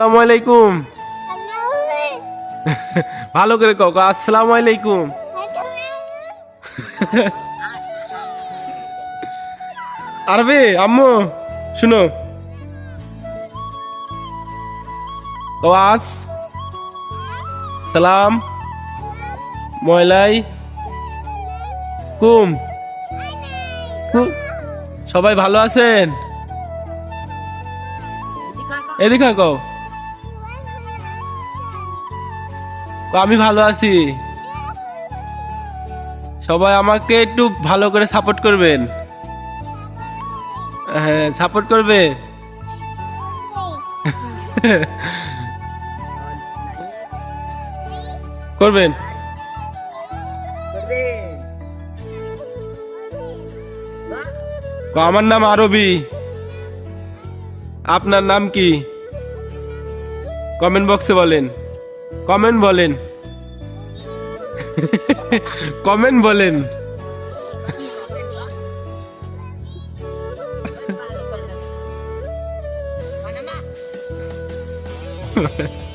আসসালামু আলাইকুম ভালো করে কক আসসালামু আলাইকুম আরবে আম্মু শুনো। সালাম। ময়লাই কুম সবাই ভালো আছেন? এদিকে কও। আমি ভালো আছি। সবাই আমাকে একটু ভালো করে সাপোর্ট করবেন। হ্যাঁ সাপোর্ট করবে? করবেন? আমার নাম আরবি। আপনার নাম কি? কমেন্ট বক্সে বলেন। কমেন্ট বলেন। কমেন্ট বলেন। mak?